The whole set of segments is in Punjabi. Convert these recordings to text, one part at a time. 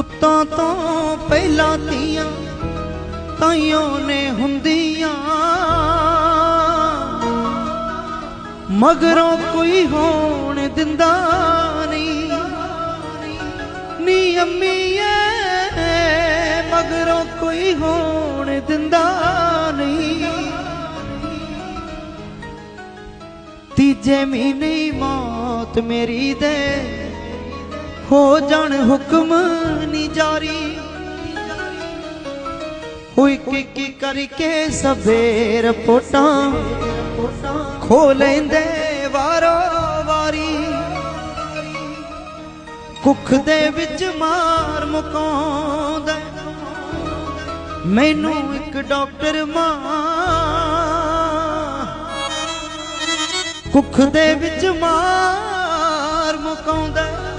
ਪੁੱਤਾਂ ਤੋਂ ਪਹਿਲਾਂ ਧੀਆਂ ਤਾਈਆਂ ਨੇ ਹੁੰਦੀਆਂ। ਮਗਰੋਂ ਕੋਈ ਹੋਣ ਦਿੰਦਾ ਨਹੀਂ। ਨੀ ਅੰਮੀਏ ਮਗਰੋਂ ਕੋਈ ਹੋਣ ਦਿੰਦਾ ਨਹੀਂ। ਤੀਜੇ ਮਹੀਨੇ ਹੀ ਮੌਤ ਮੇਰੀ ਦੇ। ਹੋ ਜਾਣ ਹੁਕਮ ਨੀ ਜਾਰੀ। ਹੋਈ ਕੀ ਕੀ ਕਰਕੇ ਸਵੇਰ ਰਿਪੋਰਟਾਂ ਖੋ ਲੈਂਦੇ ਵਾਰੋ ਵਾਰੀ। ਕੁੱਖ ਦੇ ਵਿੱਚ ਮਾਰ ਮੁਕਾਉਂਦਾ ਮੈਨੂੰ ਇੱਕ ਡਾਕਟਰ ਮਾਂ। ਕੁੱਖ ਦੇ ਵਿੱਚ ਮਾਰ ਮੁਕਾਉਂਦਾ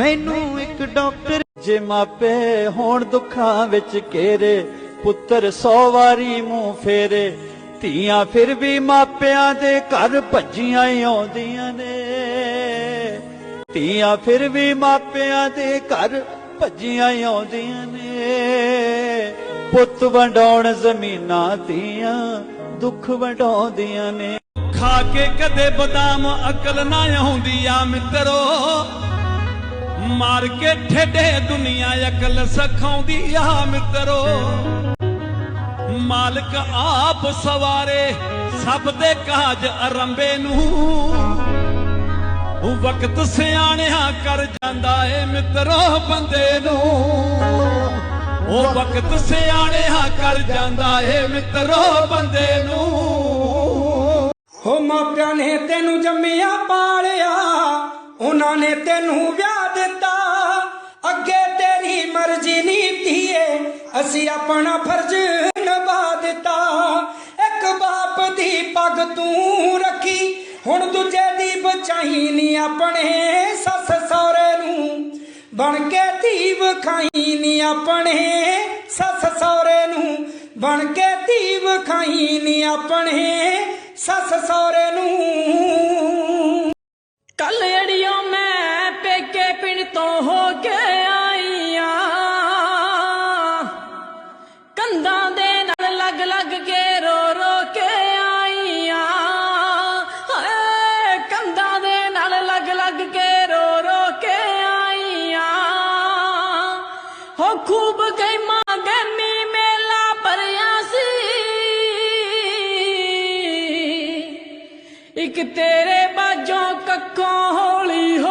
ਮੈਨੂੰ ਇੱਕ ਡਾਕਟਰ ਜੇ ਮਾਪੇ ਹੋਣ ਦੁੱਖਾਂ ਵਿੱਚ ਘੇਰੇ, ਪੁੱਤਰ ਸੌ ਵਾਰੀ ਮੂੰਹ ਫੇਰੇ, ਧੀਆਂ ਫਿਰ ਵੀ ਮਾਪਿਆਂ ਦੇ ਘਰ ਭੱਜੀਆਂ ਆਉਂਦੀਆਂ ਨੇ। ਧੀਆਂ ਫਿਰ ਵੀ ਮਾਪਿਆਂ ਦੇ ਘਰ ਭੱਜੀਆਂ ਆਉਂਦੀਆਂ ਨੇ। ਪੁੱਤ ਵੰਡਾਉਣ ਜ਼ਮੀਨਾਂ ਧੀਆਂ ਦੁੱਖ ਵੰਡਾਉਂਦੀਆਂ ਨੇ। ਖਾ ਕੇ ਕਦੇ ਬਦਾਮ ਅਕਲ ਨਾ ਆਉਂਦੀ ਆ ਮਿੱਤਰੋ। ਮਾਰ ਕੇ ਠੇਡੇ ਦੁਨੀਆ ਅਕਲ ਸਖਾਉਂਦੀ ਆ ਮਿੱਤਰੋ। ਮਾਲਕ ਆਪ ਸਵਾਰੇ, ਸਭ ਦੇ ਕਾਜ ਅਰੰਭੇ ਨੂੰ। ਉਹ ਵਕਤ ਸਿਆਣਿਆ ਕਰ ਜਾਂਦਾ ਏ ਮਿੱਤਰੋ ਬੰਦੇ ਨੂੰ। ਉਹ ਵਕਤ ਸਿਆਣਿਆ ਕਰ ਜਾਂਦਾ ਏ ਮਿੱਤਰੋ ਬੰਦੇ ਨੂੰ। ਹੋ ਮਾਪਿਆਂ ਨੇ ਤੈਨੂੰ ਜੰਮਿਆ ਪਾਲਿਆ, ਉਹਨਾਂ ਨੇ ਤੈਨੂੰ ਵਿਆਹ ਦਿੱਤਾ। ਅੱਗੇ ਤੇਰੀ ਮਰਜ਼ੀ ਨਹੀਂ ਧੀਏ ਅਸੀਂ ਆਪਣਾ ਫਰਜ਼ ਨਿਭਾ ਦਿੱਤਾ। ਇੱਕ ਬਾਪ ਦੀ ਪੱਗ ਤੂੰ ਰੱਖੀ। ਹੁਣ ਦੂਜੇ ਦੀ ਬਚਾਈ ਨਹੀਂ ਆਪਣੇ ਸੱਸ ਸਹੁਰੇ ਨੂੰ। ਬਣ ਕੇ ਧੀ ਵਿਖਾਈ ਨਹੀਂ ਆਪਣੇ ਸੱਸ ਸਹੁਰੇ ਨੂੰ। ਬਣ ਕੇ ਧੀਵ ਖਾਈ ਨਹੀਂ ਆਪਣੇ ਸੱਸ ਸਹੁਰੇ ਨੂੰ। ਹੋ ਖੂਬ ਗਈ ਮਾਂ ਗੰਮੀ ਮੇਲਾ ਭਰਿਆ ਸੀ। ਇੱਕ ਤੇਰੇ ਬਾਝੋਂ ਕੱਖੋਂ ਹੌਲੀ ਹੋ